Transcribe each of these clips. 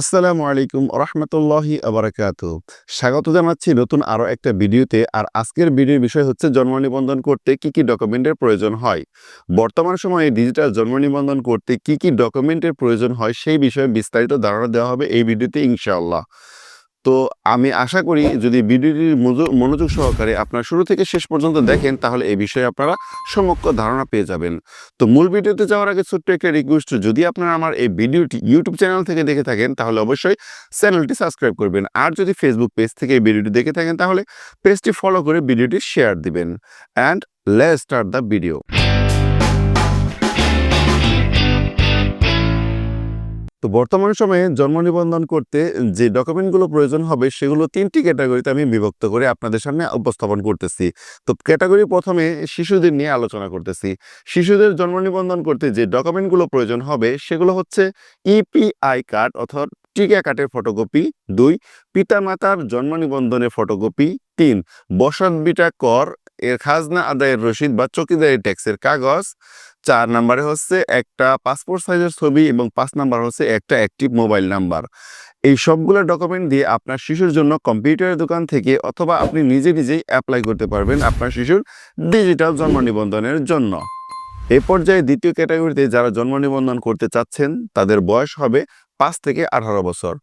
আসসালামু আলাইকুম রহমতুল্লাহি আবরাকাত। স্বাগত জানাচ্ছি নতুন আরও একটা ভিডিওতে, আর আজকের ভিডিওর বিষয় হচ্ছে জন্ম নিবন্ধন করতে কি কি ডকুমেন্টের প্রয়োজন হয়? বর্তমান সময়ে ডিজিটাল জন্ম নিবন্ধন করতে কি কি ডকুমেন্টের প্রয়োজন হয়, সেই বিষয়ে বিস্তারিত ধারণা দেওয়া হবে এই ভিডিওতে ইনশাআল্লাহ। তো আমি আশা করি যদি ভিডিওটির মনোযোগ সহকারে আপনার শুরু থেকে শেষ পর্যন্ত দেখেন, তাহলে এই বিষয়ে আপনারা সমগ্র ধারণা পেয়ে যাবেন। তো মূল ভিডিওতে যাওয়ার আগে ছোট্ট একটা রিকোয়েস্ট যদি আপনারা আমার এই ভিডিওটি ইউটিউব চ্যানেল থেকে দেখে থাকেন, তাহলে অবশ্যই চ্যানেলটি সাবস্ক্রাইব করবেন। আর যদি ফেসবুক পেজ থেকে এই ভিডিওটি দেখে থাকেন, তাহলে পেজটি ফলো করে ভিডিওটি শেয়ার দিবেন। And let start the video তো বর্তমান সময়ে জন্ম নিবন্ধন করতে যে ডকুমেন্টগুলো প্রয়োজন হবে, সেগুলো তিনটি ক্যাটাগরিতে আমি বিভক্ত করে আপনাদের সামনে উপস্থাপন করতেছি। তো ক্যাটাগরি প্রথমে শিশুদের নিয়ে আলোচনা করতেছি। শিশুদের জন্ম নিবন্ধন করতে যে ডকুমেন্টগুলো প্রয়োজন হবে, সেগুলো হচ্ছে ইপিআই কার্ড অর্থাৎ টিকা কার্ডের ফটোকপি দুই, পিতামাতার জন্ম নিবন্ধনের ফটোকপি তিন, বসত বিটা কর, এর খাজনা আদায়ের রসিদ বা চকিদারি ট্যাক্সের কাগজ চার নাম্বারে হচ্ছে একটা পাসপোর্ট সাইজের ছবি এবং পাঁচ নাম্বার হচ্ছে একটা অ্যাক্টিভ মোবাইল নাম্বার এই সবগুলো ডকুমেন্ট দিয়ে আপনার শিশুর জন্য কম্পিউটারের দোকান থেকে অথবা আপনি নিজে নিজেই অ্যাপ্লাই করতে পারবেন আপনার শিশুর ডিজিটাল জন্ম নিবন্ধনের জন্য। এ পর্যায়ে দ্বিতীয় ক্যাটাগরিতে যারা জন্ম নিবন্ধন করতে চাচ্ছেন, তাদের বয়স হবে পাঁচ থেকে আঠারো বছর।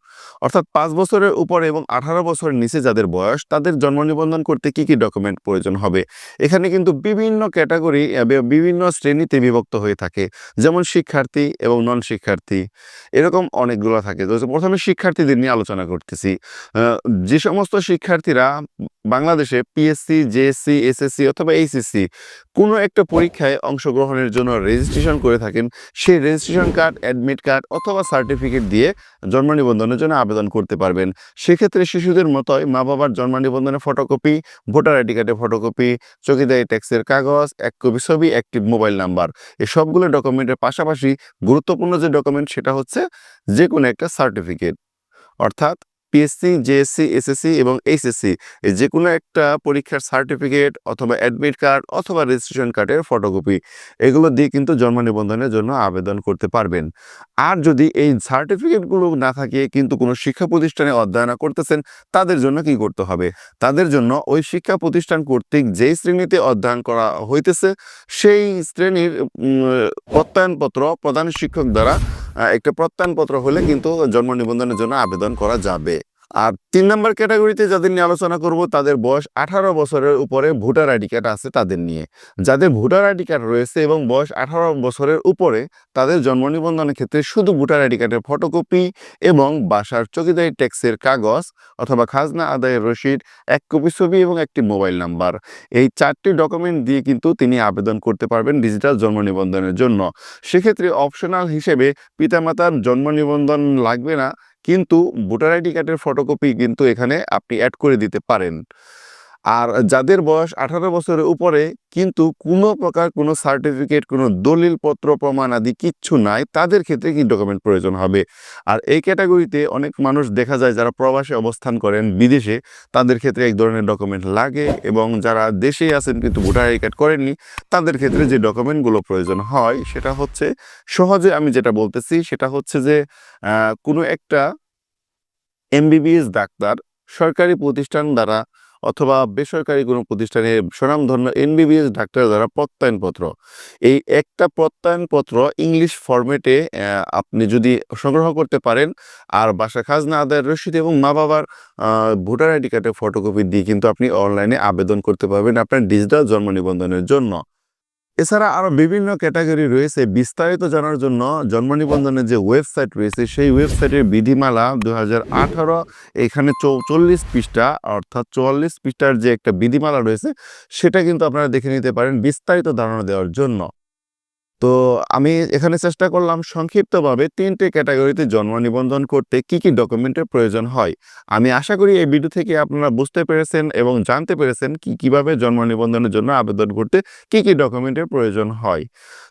অর্থাৎ পাঁচ বছরের উপরে এবং আঠারো বছরের নিচে যাদের বয়স, তাদের জন্ম নিবন্ধন করতে কি কি ডকুমেন্ট প্রয়োজন হবে? এখানে কিন্তু বিভিন্ন ক্যাটাগরি বিভিন্ন শ্রেণীতে বিভক্ত হয়ে থাকে। যেমন শিক্ষার্থী এবং নন শিক্ষার্থী এরকম অনেকগুলো থাকে। প্রথমে শিক্ষার্থীদের নিয়ে আলোচনা করতেছি। যে সমস্ত শিক্ষার্থীরা বাংলাদেশে পিএসসি জেএসসি এসএসসি অথবা এইচএসসি কোনো একটা পরীক্ষায় অংশগ্রহণের জন্য রেজিস্ট্রেশন করে থাকেন। সেই রেজিস্ট্রেশন কার্ড অ্যাডমিট কার্ড অথবা সার্টিফিকেট দিয়ে জন্ম নিবন্ধনের জন্য আবেদন করতে পারবেন। সেক্ষেত্রে শিশুদের মতোই মা বাবার জন্ম নিবন্ধনের ফটোকপি ভোটার আইডি কার্ডের ফটোকপি চকিদারি ট্যাক্সের কাগজ, এক কপি ছবি একটি মোবাইল নাম্বার এই সবগুলো ডকুমেন্টের পাশাপাশি গুরুত্বপূর্ণ যে ডকুমেন্ট সেটা হচ্ছে যে কোনো একটা সার্টিফিকেট অর্থাৎ পিএসসি জেএসসি এসএসসি এবং এইচএসসি যে কোনো একটা পরীক্ষার সার্টিফিকেট অথবা অ্যাডমিট কার্ড অথবা রেজিস্ট্রেশন কার্ডের ফটোকপি এগুলো দিয়ে কিন্তু জন্ম নিবন্ধনের জন্য আবেদন করতে পারবেন। আর যদি এই সার্টিফিকেটগুলো না থাকে, কিন্তু কোনো শিক্ষা প্রতিষ্ঠানে অধ্যয়ন করতেছেন, তাদের জন্য কি করতে হবে? তাদের জন্য ওই শিক্ষা প্রতিষ্ঠান কর্তৃক যেই শ্রেণীতে অধ্যয়ন করা হইতেছে, সেই শ্রেণির প্রত্যয়নপত্র প্রধান শিক্ষক দ্বারা একটা প্রত্যয়নপত্র হলে কিন্তু জন্ম নিবন্ধনের জন্য আবেদন করা যাবে। আর তিন নম্বর ক্যাটাগরিতে যাদের নিয়ে আলোচনা করব, তাদের বয়স আঠারো বছরের উপরে ভোটার আইডি কার্ড আছে তাদের নিয়ে। যাদের ভোটার আইডি কার্ড রয়েছে এবং বয়স আঠারো বছরের উপরে, তাদের জন্ম নিবন্ধনের ক্ষেত্রে শুধু ভোটার আইডি কার্ডের ফটোকপি এবং বাসার চকিদারি ট্যাক্সের কাগজ অথবা খাজনা আদায়ের রসিদ, এক কপি ছবি এবং একটি মোবাইল নাম্বার। এই চারটি ডকুমেন্ট দিয়ে কিন্তু তিনি আবেদন করতে পারবেন ডিজিটাল জন্ম নিবন্ধনের জন্য। সেক্ষেত্রে অপশনাল হিসেবে পিতামাতার জন্ম নিবন্ধন লাগবে না কিন্তু ভোটার আইডি কার্ডের ফটোকপি কিন্তু এখানে আপনি অ্যাড করে দিতে পারেন। আর যাদের বয়স আঠারো বছরের উপরে, কিন্তু কোনো প্রকার কোনো সার্টিফিকেট কোনো দলিলপত্র, প্রমাণ আদি কিচ্ছু নাই, তাদের ক্ষেত্রে কি ডকুমেন্ট প্রয়োজন হবে। আর এই ক্যাটাগরিতে অনেক মানুষ দেখা যায় যারা প্রবাসে অবস্থান করেন বিদেশে, তাদের ক্ষেত্রে এক ধরনের ডকুমেন্ট লাগে এবং যারা দেশেই আছেন কিন্তু ভোটার আই কার্ড করেননি, তাদের ক্ষেত্রে যে ডকুমেন্টগুলো প্রয়োজন হয়, সেটা হচ্ছে সহজে আমি যেটা বলতেছি, সেটা হচ্ছে যে কোনো একটা এমবিবিএস ডাক্তার সরকারি প্রতিষ্ঠান দ্বারা অথবা বেসরকারি কোনো প্রতিষ্ঠানে সুনামধন্য এনবিবিএস ডাক্তার দ্বারা প্রত্যয়নপত্র। এই একটা প্রত্যয়নপত্র ইংলিশ ফরম্যাটে আপনি যদি সংগ্রহ করতে পারেন, আর বাসা খাজনা আদায়ের রসিদ এবং মা বাবার ভোটার আইডি কার্ডের ফটোকপি দিয়ে কিন্তু আপনি অনলাইনে আবেদন করতে পারবেন আপনার ডিজিটাল জন্ম নিবন্ধনের জন্য। এছাড়া আরও বিভিন্ন ক্যাটাগরি রয়েছে। বিস্তারিত জানার জন্য জন্ম নিবন্ধনের যে ওয়েবসাইট রয়েছে, সেই ওয়েবসাইটের বিধিমালা দু এখানে চৌচল্লিশ পৃষ্ঠা, অর্থাৎ চুয়াল্লিশ পৃষ্ঠার যে একটা বিধিমালা রয়েছে, সেটা কিন্তু আপনারা দেখে নিতে পারেন বিস্তারিত ধারণা দেওয়ার জন্য। তো আমি এখানে চেষ্টা করলাম সংক্ষিপ্তভাবে তিনটে ক্যাটাগরিতে জন্ম নিবন্ধন করতে কি কি ডকুমেন্টের প্রয়োজন হয়। আমি আশা করি এই ভিডিও থেকে আপনারা বুঝতে পেরেছেন এবং জানতে পেরেছেন কি কীভাবে জন্ম নিবন্ধনের জন্য আবেদন করতে কি কি ডকুমেন্টের প্রয়োজন হয়।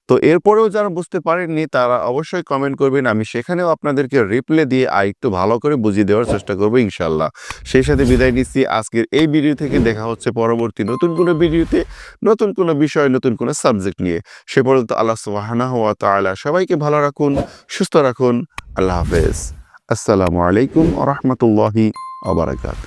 তো এরপরেও যারা বুঝতে পারেননি, তারা অবশ্যই কমেন্ট করবেন। আমি সেখানেও আপনাদেরকে রিপ্লে দিয়ে আর একটু ভালো করে বুঝিয়ে দেওয়ার চেষ্টা করব ইনশাল্লাহ সেই সাথে বিদায় নিচ্ছি। আজকের এই ভিডিও থেকে দেখা হচ্ছে পরবর্তী নতুন কোনো ভিডিওতে নতুন কোনো বিষয়, নতুন কোনো সাবজেক্ট নিয়ে। সে পর্যন্ত আল্লাহ সুবাহানা ওয়া তাআলা সবাইকে ভালো রাখুন, সুস্থ রাখুন। আল্লাহ হাফেজ। আসসালামু আলাইকুম রহমতুল্লাহি আবরাকাত